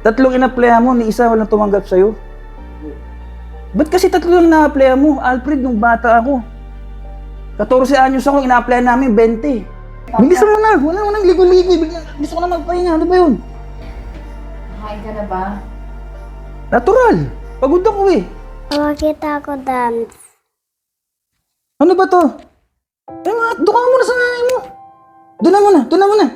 Tatlong in-applyan mo, ni isa walang tumanggap sa'yo. Ba't kasi tatlo lang na-applyan mo? Alfred, nung bata ako. 14 anyos ako, ina-applyan namin 20. Bilisan mo na, wala mo nang ligo-ligo. Gusto ko na magpahinga, ano ba yun? Nakain ka na ba? Natural. Pagod ako eh. Makita ko dance. Ano ba to? Eh mga, doon ka muna sa nanay mo. Doon na muna, doon na muna.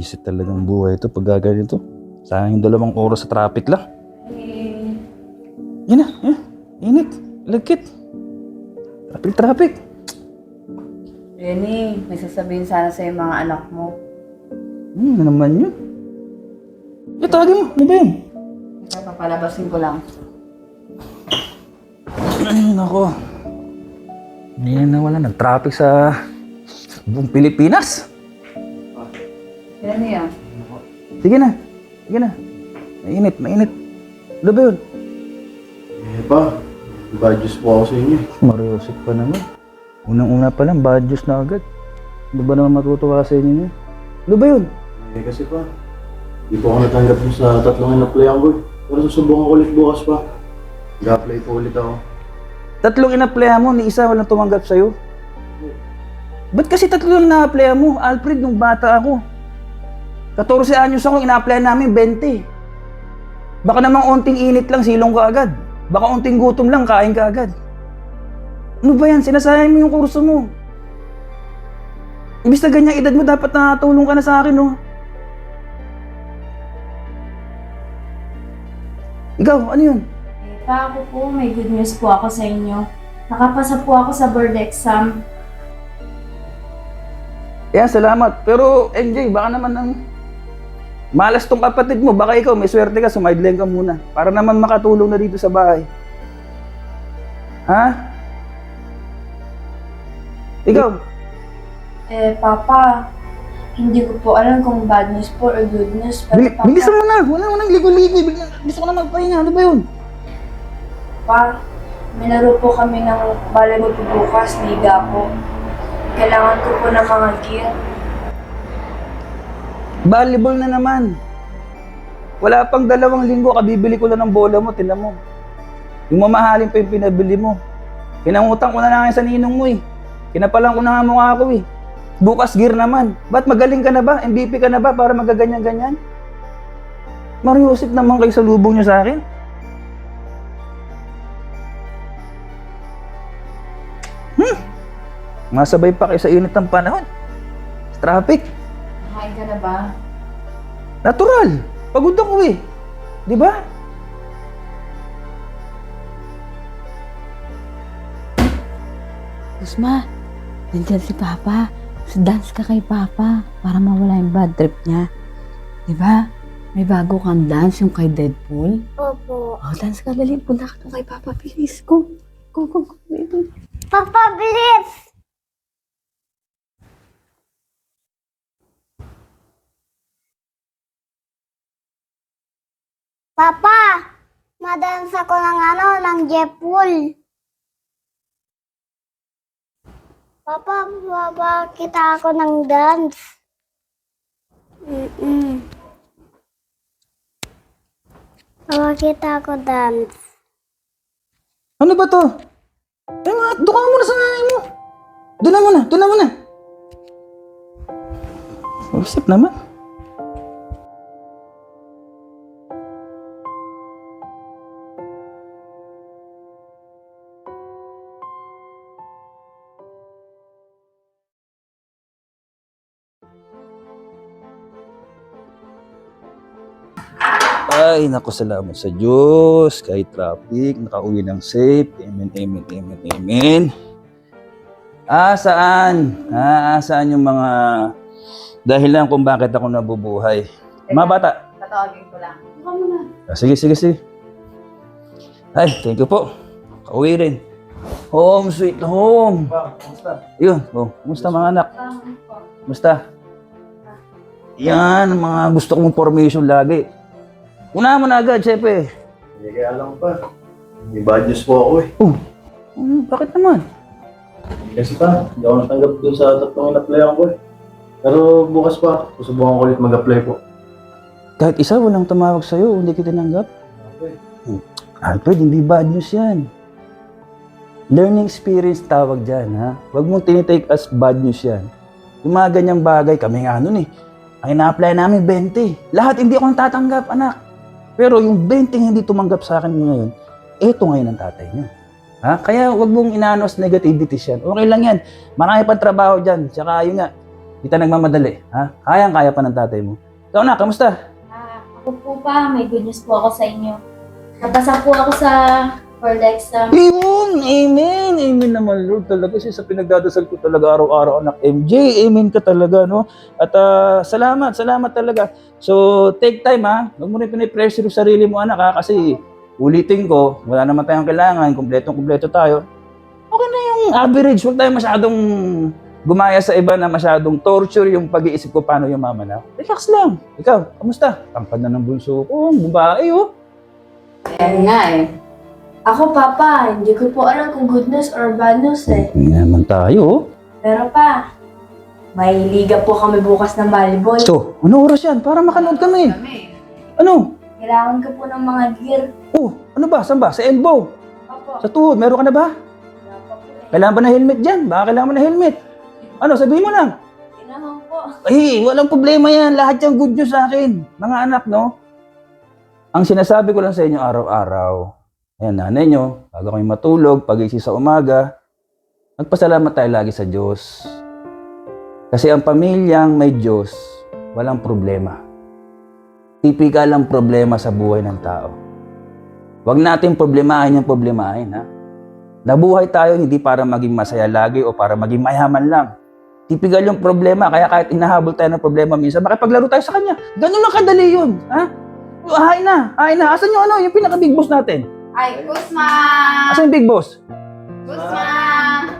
Visit talagang buhay ito pag gaganito. Sayang yung dalawang oras sa traffic lang. Yan na, yan. Init. Lagkit. Traffic, traffic. Renny, may sasabihin sana sa'yo mga anak mo. Hmm, ano naman yun? Eh, tawagin mo. Ano ba yun? Kaya papalabasin ko lang. Ay, nako. Hindi na wala. Nag-traffic sa buong Pilipinas. Renny ah. Sige na. Sige na. Mainit, mainit. Ano ba yun? Eh pa, badges po ako sa inyo. Mariusik pa naman. Unang-una pa lang, bad na agad. Ano ba naman matutuwa sa inyo niya? Ano ba yun? Eh kasi pa, di po ako natanggap sa tatlong in-applyan ko eh. Pero susubukan ko ulit bukas pa. Ga-apply po ulit ako. Tatlong in-applyan mo, ni isa walang tumanggap sa'yo. Ba't kasi tatlo lang na-applyan mo? Alfred, nung bata ako. 14 anyos ako, ina-applyan namin 20. Baka namang unting init lang, silong ka agad. Baka unting gutom lang, kain ka agad. Ano ba yan? Sinasayang mo yung kurso mo. Ibig na ganyang edad mo, dapat nakatulong ka na sa akin, no? Ikaw, ano yun? Eh, pa ako po, may good news po ako sa inyo. Nakapasa po ako sa board exam. Yan, salamat. Pero, MJ, baka naman ang malas tong kapatid mo. Baka ikaw, may swerte ka, sumideline ka muna. Para naman makatulong na dito sa bahay. Ha? Ikaw, Eh, Papa, hindi ko po alam kung bad news po or good news. Pero bili- Papa, bilisan mo na. Wala mo nang ligo-ligo. Bigla- Gusto ko na magpahinga. Ano ba yun? Pa, may laro po kami ng volleyball po bukas, liga po. Kailangan ko po ng mga gear. Volleyball na naman. Wala pang dalawang linggo, kabibili ko lang ng bola mo, tinan mo. Yung mamahalin pa yung pinabili mo. Pinangutang ko na lang sa ninong mo eh. Kinapalan ko na nga mukha ko eh. Bukas gear naman. Ba't magaling ka na ba? MVP ka na ba para magaganyan-ganyan? Mariusip naman kayo sa lubong nyo sa akin. Hmm. Masabay pa kayo sa init ng panahon. Sa traffic. Nakain ka na ba? Natural. Pagod ako eh. Di ba? Usma, nandiyan si Papa. Dance ka kay Papa para mawala yung bad trip niya. Di ba? May bago kang dance, yung kay Deadpool. Opo. Oh, dance ka, dali. Punta ka doon kay Papa, please. Go. Go, go, go, baby. Papa, bilis! Papa, madance ako ng ano, ng Jepul. Papa, baba kita ako ng dance. Mm-mm. Baba kita ako dance. Ano ba to? Eh mga, doon ka muna sa nanay mo. Doon na muna, doon na muna. Usap naman. Ay, naku, salamat sa Diyos. Kahit traffic, nakauwi ng safe. Amen, amen, amen, amen. Ah, saan? Ah, saan yung mga dahilan kung bakit ako nabubuhay? Mga bata. Tatawagin ko lang. Baka mo na. Ah, sige, sige, sige. Ay, thank you po. Kauwi rin. Home, sweet home. Pa, kumusta? Yun, oh, kumusta mga anak? Kumusta? Yan, mga gusto kong formation lagi. Una mo na agad, syempre. Eh kaya lang pa, may badges po ako eh. Oh, hmm, bakit naman? Hindi Kasi pa, hindi ako natanggap dun sa tatlong in-applyan ko eh. Pero bukas pa, susubukan ko ulit mag-apply po. Kahit isa walang tumawag sa'yo, hindi kita tinanggap. Alfred, hindi bad news yan. Learning experience tawag dyan, ha? Huwag mong tinitake as bad news yan. Yung mga ganyang bagay, kami nga nun eh. Ay na-apply namin 20. Lahat hindi ako natatanggap, anak. Pero yung 20 hindi tumanggap sa akin ngayon, eto ngayon ang tatay niyo. Ha? Kaya wag mong inaano as negativity yan. Okay lang yan. Marami pang trabaho dyan. Tsaka yun nga, tayo nagmamadali. Ha? Kayang-kaya pa ng tatay mo. Ikaw na, kamusta? Ah, ako po pa, may good news po ako sa inyo. Napasa po ako sa for the exam. Yun! Amen! Amen naman, Lord. Talaga siya sa pinagdadasal ko talaga araw-araw, anak MJ. Amen ka talaga, no? At ah, salamat, salamat talaga. So, take time, ha? Huwag mo rin pinipressure yung sarili mo, anak, ha? Kasi, ulitin ko, wala naman tayong kailangan, kumpletong-kumpleto tayo. Okay na yung average. Huwag tayo masyadong gumaya sa iba na masyadong torture yung pag-iisip ko paano yung mama na. Relax lang. Ikaw, kamusta? Tampad na ng bunso ko. Ang babae, oh. Ayan nga eh. Ako, Papa, hindi ko po alam kung good news or bad news eh. Hindi naman tayo, oh. Pero pa, may liga po kami bukas ng volleyball. So, ano oras yan? Para makanood kami. Ano? Kailangan ko po ng mga gear. Oh, ano ba? Saan ba? Sa elbow? Opo. Sa tuhod? Meron ka na ba? Wala pa po eh. Kailangan ba na helmet dyan? Baka kailangan mo na helmet. Ano, sabihin mo lang. Kailangan po. Ay, walang problema yan. Lahat yung good news sa akin. Mga anak, no? Ang sinasabi ko lang sa inyo araw-araw, ayan, nanay nyo, bago kayo matulog, pagising sa umaga, magpasalamat tayo lagi sa Diyos. Kasi ang pamilyang may Diyos, walang problema. Tipikal ang problema sa buhay ng tao. Huwag natin problemahin yung problemahin, ha? Nabuhay tayo hindi para maging masaya lagi o para maging mayaman lang. Tipikal yung problema, kaya kahit inahabol tayo ng problema minsan, makipaglaro tayo sa kanya. Ganun lang kadali yun, ha? Hain na, hain na. Asan yung ano, yung pinaka-big boss natin? Ay, Kusma! Asan yung big boss? Kusma!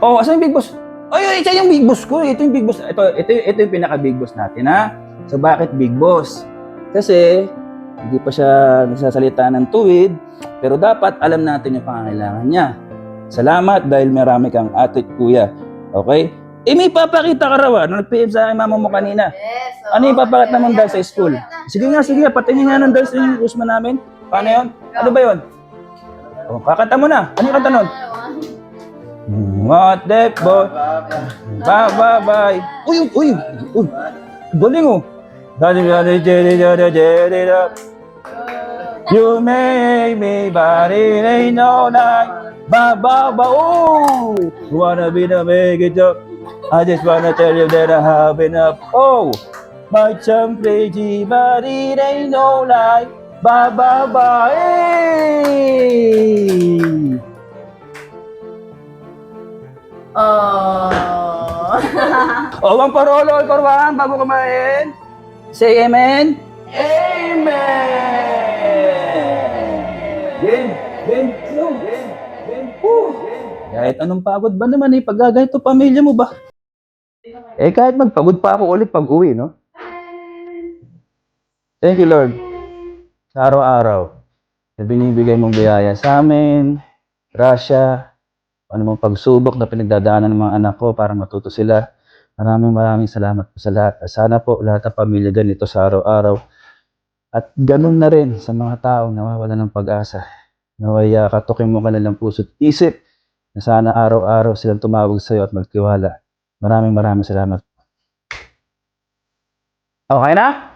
Oh, asan yung big boss? Ay, ay, ito yung big boss ko. Ito yung big boss. Ito, ito, ito yung pinaka-big boss natin, ha? So, bakit big boss? Kasi, hindi pa siya nagsasalita ng tuwid, pero dapat alam natin yung pangangailangan niya. Salamat dahil marami kang ate at kuya. Okay? Eh, may papakita ka raw, ah. Nung nag-PM sa akin mama mo kanina. Yes! Ano yung papakita naman dahil sa school? Sige nga, sige nga. Patingin nga ng dance yung Usman namin. Paano yun? Ano ba yun? Oh, kakanta mo na. Ano yung kanta nun? What the boy? Bye bye bye. Uy, uy, uy. Galing oh. Dali dali dali dali dali. You make me body ain't no night. Ba ba ba oh. Wanna be the make it up. I just wanna tell you that I have enough. Oh. My chum crazy body ain't no lie. Ba ba ba hey. Oh! O, ang parolo, ang parwaan, bago kumain. Say amen. Amen! Game, game, game, game, woo. Kahit anong pagod ba naman eh, pag gaganito pamilya mo ba? Eh, kahit magpagod pa ako ulit pag uwi, no? Thank you, Lord. Sa araw-araw, na binibigay mong biyaya sa amin, grasya, ano mong pagsubok na pinagdadaanan ng mga anak ko para matuto sila. Maraming maraming salamat po sa lahat. Sana po lahat ng pamilya ganito sa araw-araw. At ganun na rin sa mga taong nawawala ng pag-asa. Naway uh, katukin mo kanilang puso't isip na sana araw-araw silang tumawag sa iyo at magtiwala. Maraming maraming salamat. Okay na?